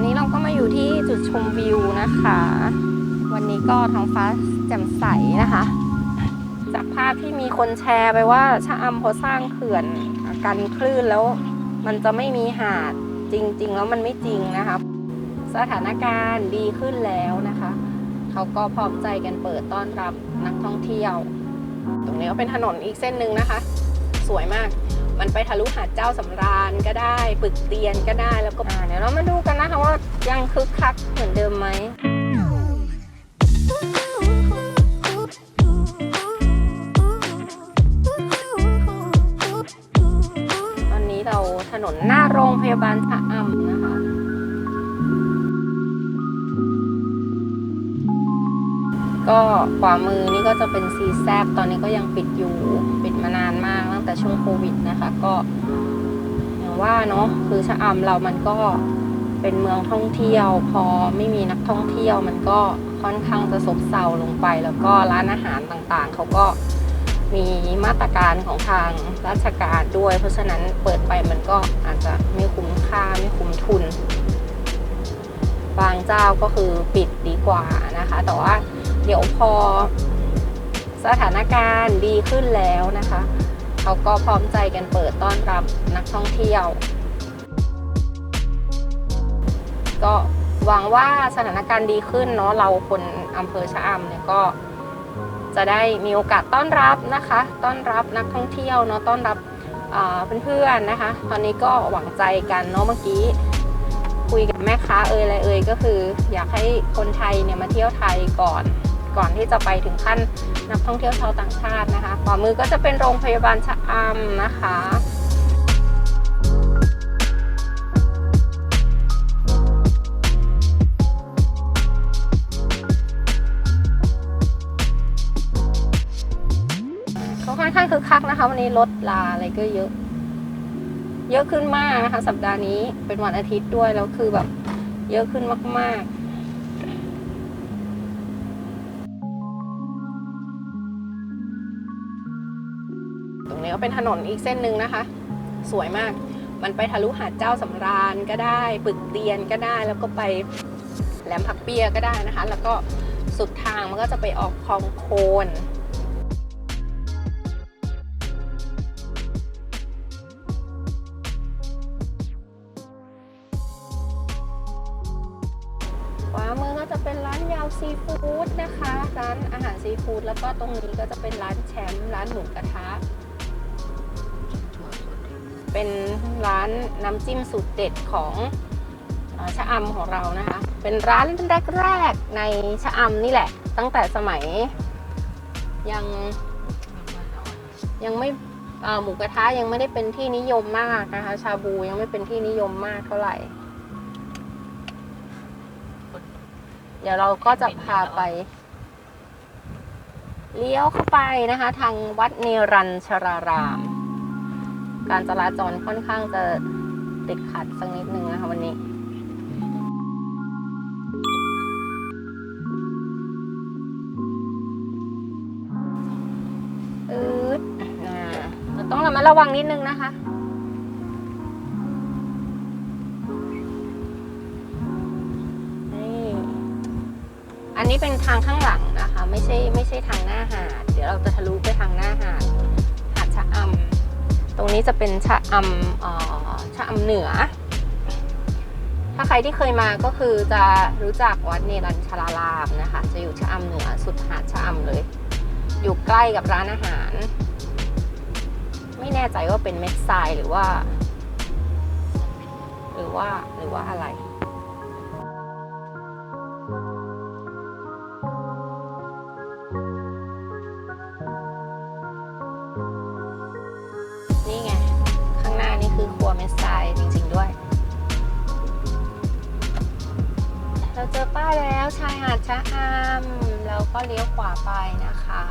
อนนี้เราก็มาอยู่ที่จุดชมวิวนะคะ วันนี้ก็ท้องฟ้าแจ่มใสนะคะ จากภาพที่มีคนแชร์ไปว่าชะอำพอสร้างเขื่อนกันคลื่นแล้วมันจะไม่มีหาดจริง ๆ แล้วมันไม่จริงนะคะ สถานการณ์ดีขึ้นแล้วนะคะ เขาก็พร้อมใจกันเปิดต้อนรับนักท่องเที่ยว ตรงนี้ก็เป็นถนนอีกเส้นหนึ่งนะคะ สวยมาก มันไปทะลุหาดเจ้าสำราญก็ได้ปึกเตียนก็ได้แล้วก็อ่าเดี๋ยวเรามาดูกันนะคะว่ายังคึกคักเหมือนเดิมไหม ตอนนี้เราถนนหน้าโรงพยาบาลชะอำนะคะ ก็ขวามือนี่ก็จะเป็นซีแซบตอนนี้ก็ยังปิดอยู่ มานานมากตั้งแต่ช่วงโควิดนะคะ ก็อย่างว่าเนาะคือชะอำเรามันก็เป็นเมืองท่องเที่ยว พอไม่มีนักท่องเที่ยวมันก็ค่อนข้างจะซบเซาลงไป แล้วก็ร้านอาหารต่างๆเขาก็มีมาตรการของทางราชการด้วย เพราะฉะนั้นเปิดไปมันก็อาจจะไม่คุ้มค่าไม่คุ้มทุน บางเจ้าก็คือปิดดีกว่านะคะ แต่ว่าเดี๋ยวพอ สถานการณ์ดีขึ้นแล้วนะคะ เขาก็พร้อมใจกันเปิดต้อนรับนักท่องเที่ยว ก็หวังว่าสถานการณ์ดีขึ้นเนาะเราคนอำเภอชะอำเนี่ยก็จะได้มีโอกาสต้อนรับนะคะ ต้อนรับนักท่องเที่ยวเนาะต้อนรับอ่าเพื่อนๆนะคะ ตอนนี้ก็หวังใจกันเนาะเมื่อกี้คุยกับแม่ค้าเอ่ยอะไรเอ่ยก็คือ อยากให้คนไทยเนี่ยมาเที่ยวไทยก่อน ก่อนที่จะไปถึงขั้นนักท่องเที่ยวชาวต่างชาตินะคะขวามือก็จะเป็นโรงพยาบาลชะอำนะคะเขาค่อนข้างคึกคักนะคะ วันนี้รถลาอะไรก็เยอะ เยอะขึ้นมากนะคะ สัปดาห์นี้เป็นวันอาทิตย์ด้วยแล้วคือแบบเยอะขึ้นมาก ๆ เป็นถนนอีกเส้นหนึ่งนะคะ สวยมาก มันไปทะลุหาดเจ้าสำราญก็ได้ปึกเตียนก็ได้ แล้วก็ไปแหลมผักเปียก็ได้นะคะ แล้วก็สุดทางมันก็จะไปออกคลองโคนขวามือก็จะเป็นร้านยาวซีฟู้ดนะคะ ร้านอาหารซีฟู้ดแล้วก็ตรงนี้ก็จะเป็นร้านแชมป์ร้านหมูกระทะ เป็นร้านน้ำจิ้มสูตรเด็ดของอชะอำของเรานะคะ เป็นร้านแรกๆในชะอำนี่แหละ ตั้งแต่สมัยยังยังไม่หมูกระทะยังไม่ได้เป็นที่นิยมมากนะคะ ชาบูยังไม่เป็นที่นิยมมากเท่าไหร่ เดี๋ยวเราก็จะพาไปเลี้ยวเข้าไปนะคะ ทางวัดเนรัญชราราม การจราจรค่อนข้างจะติดขัดสักนิดนึงนะคะวันนี้อืดอ่าเราต้องระมัดระวังนิดนึงนะคะนี่อันนี้เป็นทางข้างหลังนะคะ ไม่ใช่ไม่ใช่ทางหน้าหาด เดี๋ยวเราจะทะลุไปทางหน้าหาด ตรงนี้จะเป็นชะอำอ่อชะอำเหนือ ถ้าใครที่เคยมาก็คือจะรู้จักวัดเนรัญชรารามนะคะ จะอยู่ชะอำเหนือสุดหาดชะอำเลย อยู่ใกล้กับร้านอาหาร ไม่แน่ใจว่าเป็นเม็ดทรายหรือว่า หรือว่าหรือว่าอะไร ชายหาดชะอำเราก็เลี้ยวขวาไปนะคะ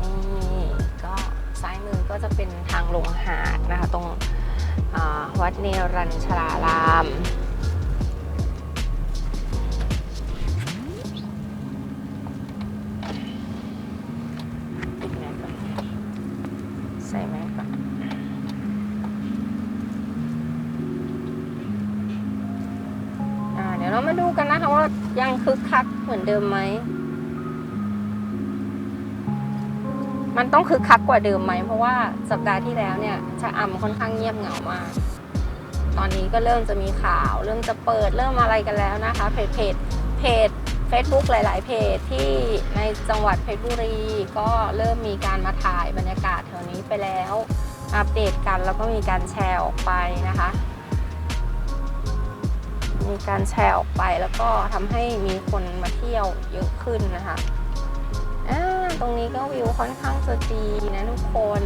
นี่ก็ซ้ายมือก็จะเป็นทางลงหาดนะคะ ตรงวัดเนรัญชราราม คึกคักเหมือนเดิมไหม มันต้องคึกคักกว่าเดิมไหม เพราะว่าสัปดาห์ที่แล้วเนี่ยชะอำค่อนข้างเงียบเหงามาก ตอนนี้ก็เริ่มจะมีข่าว เริ่มจะเปิดเริ่มอะไรกันแล้วนะคะเพจเพจเพจ Facebook หลาย ๆ เพจที่ในจังหวัดเพชรบุรีก็เริ่มมีการมาถ่ายบรรยากาศแถวนี้ไปแล้ว อัปเดตกันแล้วก็มีการแชร์ออกไปนะคะ มีการแชร์ออกไปแล้วก็ทำให้มีคนมาเที่ยวเยอะขึ้นนะคะตรงนี้ก็วิวค่อนข้างจะดีนะทุกคน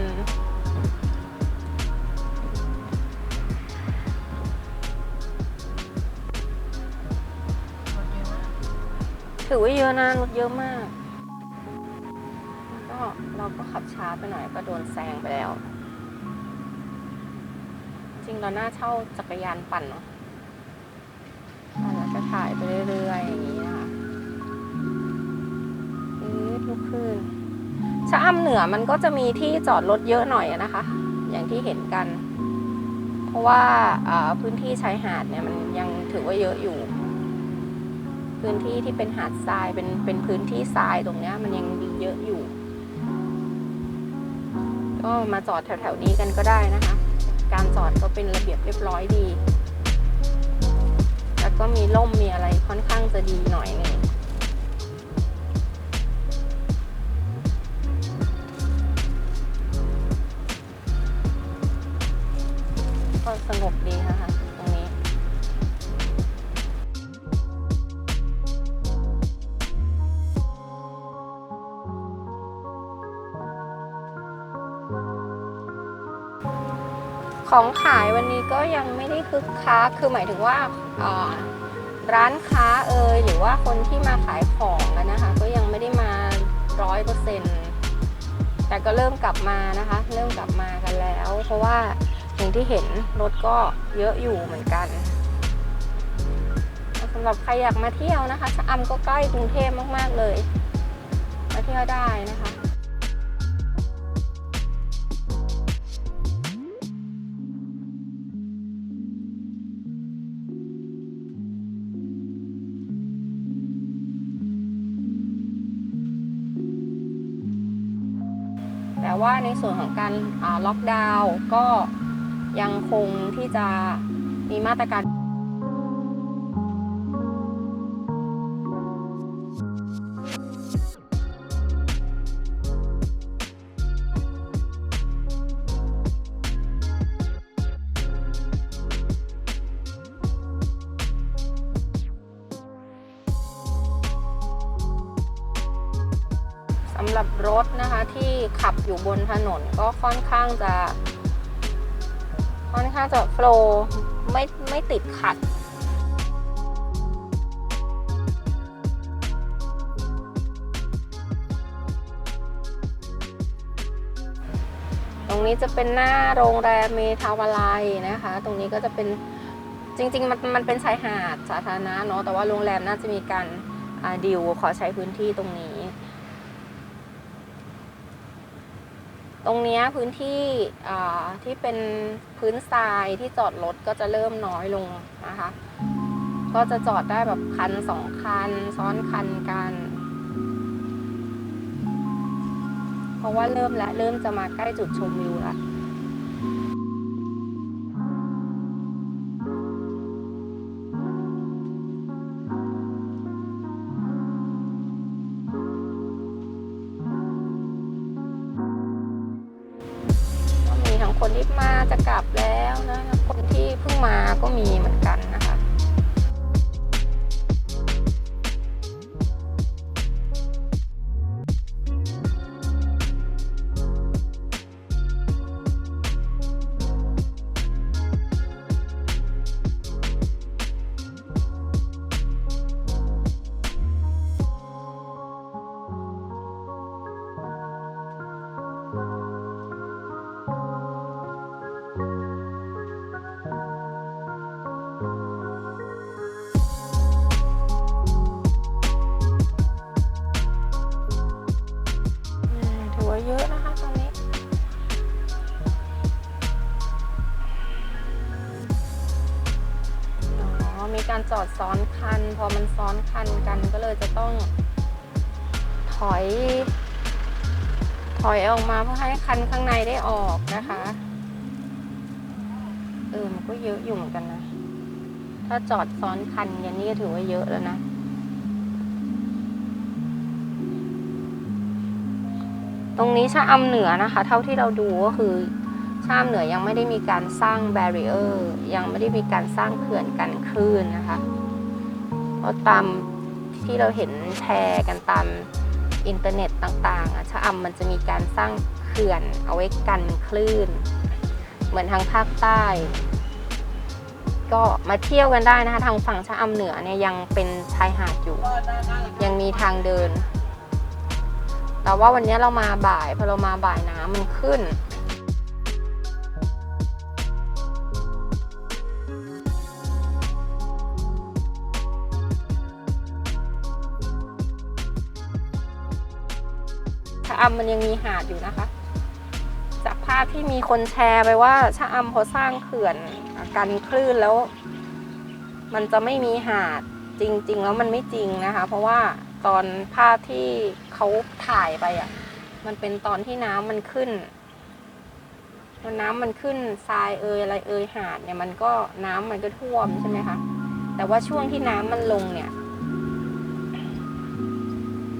ถือว่าเยอะนะรถเยอะมาก ก็เราก็ขับช้าไปหน่อยก็โดนแซงไปแล้ว จริงเราน่าเช่าจักรยานปั่นเนาะ ถ่ายไปเรื่อยๆอย่างนี้นะคะนี่ทุกคืนชะอำเหนือมันก็จะมีที่จอดรถเยอะหน่อยนะคะ อย่างที่เห็นกัน เพราะว่าพื้นที่ชายหาดเนี่ยมันยังถือว่าเยอะอยู่ พื้นที่ที่เป็นหาดทรายเป็นเป็นพื้นที่ทรายตรงเนี้ยมันยังเยอะอยู่ ก็มาจอดแถวๆนี้กันก็ได้นะคะ การจอดก็เป็นระเบียบเรียบร้อยดี ก็มีร่มมีอะไรค่อนข้างจะดีหน่อยนึงก็สงบดีนะคะ ของขายวันนี้ก็ยังไม่ได้คึกคักคือหมายถึงว่าร้านค้าเอ่ยหรือว่าคนที่มาขายของอะนะคะ ก็ยังไม่ได้มาร้อยเปอร์เซ็นต์แต่ก็เริ่มกลับมานะคะ เริ่มกลับมากันแล้ว เพราะว่าอย่างที่เห็นรถก็เยอะอยู่เหมือนกันสำหรับใครอยากมาเที่ยวนะคะชะอำก็ใกล้กรุงเทพมาก ๆ เลย มาเที่ยวได้นะคะ ว่าในส่วนของการล็อกดาวน์ก็ยังคงที่จะมีมาตรการ บอยู่บนถนนก็ค่อนข้างจะ ค่อนข้างจะโฟล์ไม่ไม่ติดขัดตรงนี้จะเป็นหน้าโรงแรมเมทาวาไลนะคะ ตรงนี้ก็จะเป็นจริงๆมันมันเป็นชายหาดสาธารณะเนาะแต่ว่าโรงแรมน่าจะมีการดิวขอใช้พื้นที่ตรงนี้ ตรงนี้พื้นที่ที่เป็นพื้นทรายที่จอดรถก็จะเริ่มน้อยลงนะคะ ก็จะจอดได้แบบคันสองคัน ซ้อนคันกัน เพราะว่าเริ่มและเริ่มจะมาใกล้จุดชมวิวละ มาก็มีเหมือนกัน พอมันซ้อนคันกันก็เลยจะต้องถอย ถอยออกมาเพื่อให้คันข้างในได้ออกนะคะเออมันก็เยอะอยู่เหมือนกันนะ ถ้าจอดซ้อนคันอย่างนี้ก็ถือว่าเยอะแล้วนะตรงนี้ชะอำเหนือนะคะ เท่าที่เราดูก็คือชะอำเหนือยังไม่ได้มีการสร้างแบรีเออร์ยังไม่ได้มีการสร้างเขื่อนกันคลื่นนะคะ เพราะตามที่เราเห็นแชร์กันตามอินเทอร์เน็ตต่างๆอะชะอำมันจะมีการสร้างเขื่อนเอาไว้กันคลื่น เหมือนทางภาคใต้ ก็มาเที่ยวกันได้นะคะ ทางฝั่งชะอำเหนือเนี่ยยังเป็นชายหาดอยู่ ยังมีทางเดิน แต่ว่าวันนี้เรามาบ่ายพอเรามาบ่ายน้ำมันขึ้น อำมันยังมีหาดอยู่นะคะ จากภาพที่มีคนแชร์ไปว่าชะอำพอสร้างเขื่อนกันคลื่นแล้ว มันจะไม่มีหาดจริง ๆ แล้วมันไม่จริงนะคะ เพราะว่าตอนภาพที่เขาถ่ายไปอะ มันเป็นตอนที่น้ำมันขึ้นพอน้ำมันขึ้นทรายเอยอะไรเอยหาดเนี่ยมันก็น้ำมันก็ท่วมใช่ไหมคะแต่ว่าช่วงที่น้ำมันลงเนี่ย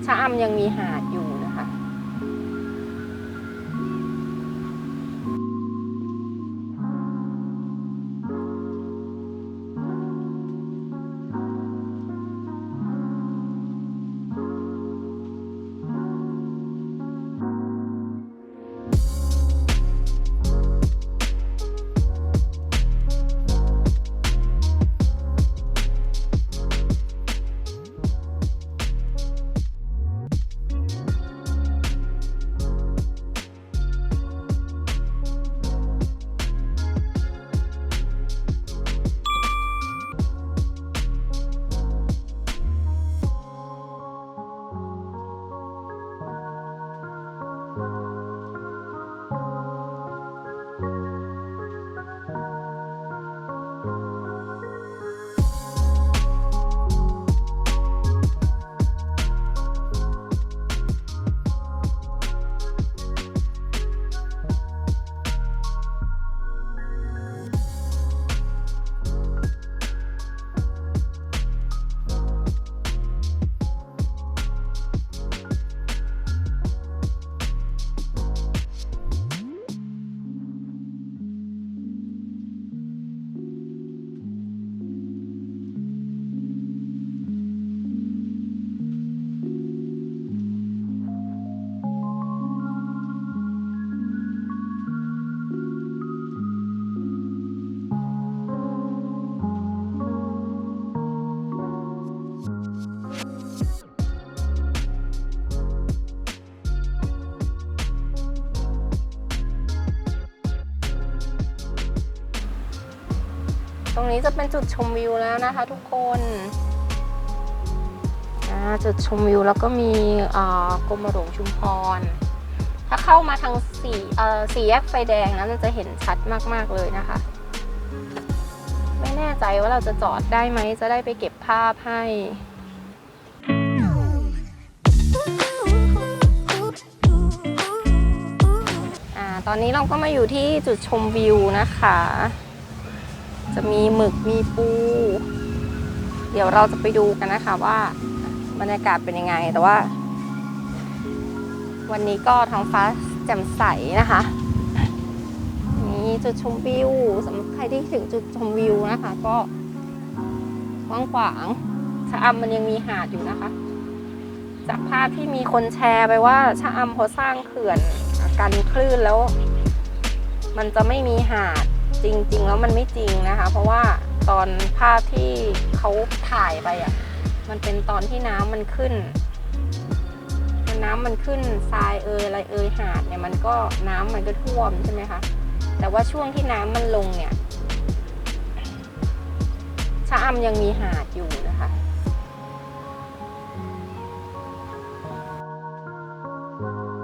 ชะอำยังมีหาดอยู่ รงนี้จะเป็นจุดชมวิวแล้วนะคะ ทุกคนจุดชมวิวแล้วก็มีกรมหลวงชุมพร ถ้าเข้ามาทางสี่สี่แยกไฟแดงนั้นจะเห็นชัดมาก ๆ เลยนะคะ ไม่แน่ใจว่าเราจะจอดได้ไหม จะได้ไปเก็บภาพให้ตอนนี้เราก็มาอยู่ที่จุดชมวิวนะคะ จะมีหมึกมีปู เดี๋ยวเราจะไปดูกันนะคะว่าบรรยากาศเป็นยังไง แต่ว่า วันนี้ก็ท้องฟ้าแจ่มใสนะคะ นี่จุดชมวิวสำหรับใครที่ถึงจุดชมวิวนะคะ ก็กว้างขวางชะอำมันยังมีหาดอยู่นะคะ จากภาพที่มีคนแชร์ไปว่าชะอำพอสร้างเขื่อนกันคลื่นแล้ว มันจะไม่มีหาด จริง ๆ แล้วมันไม่จริงนะคะ เพราะว่าตอนภาพที่เขาถ่ายไปอะ มันเป็นตอนที่น้ำมันขึ้น มันน้ำมันขึ้นทรายเอยอะไรเอยหาดเนี่ยมันก็น้ำมันก็ท่วมใช่ไหมคะแต่ว่าช่วงที่น้ำมันลงเนี่ยชะอำยังมีหาดอยู่นะคะう。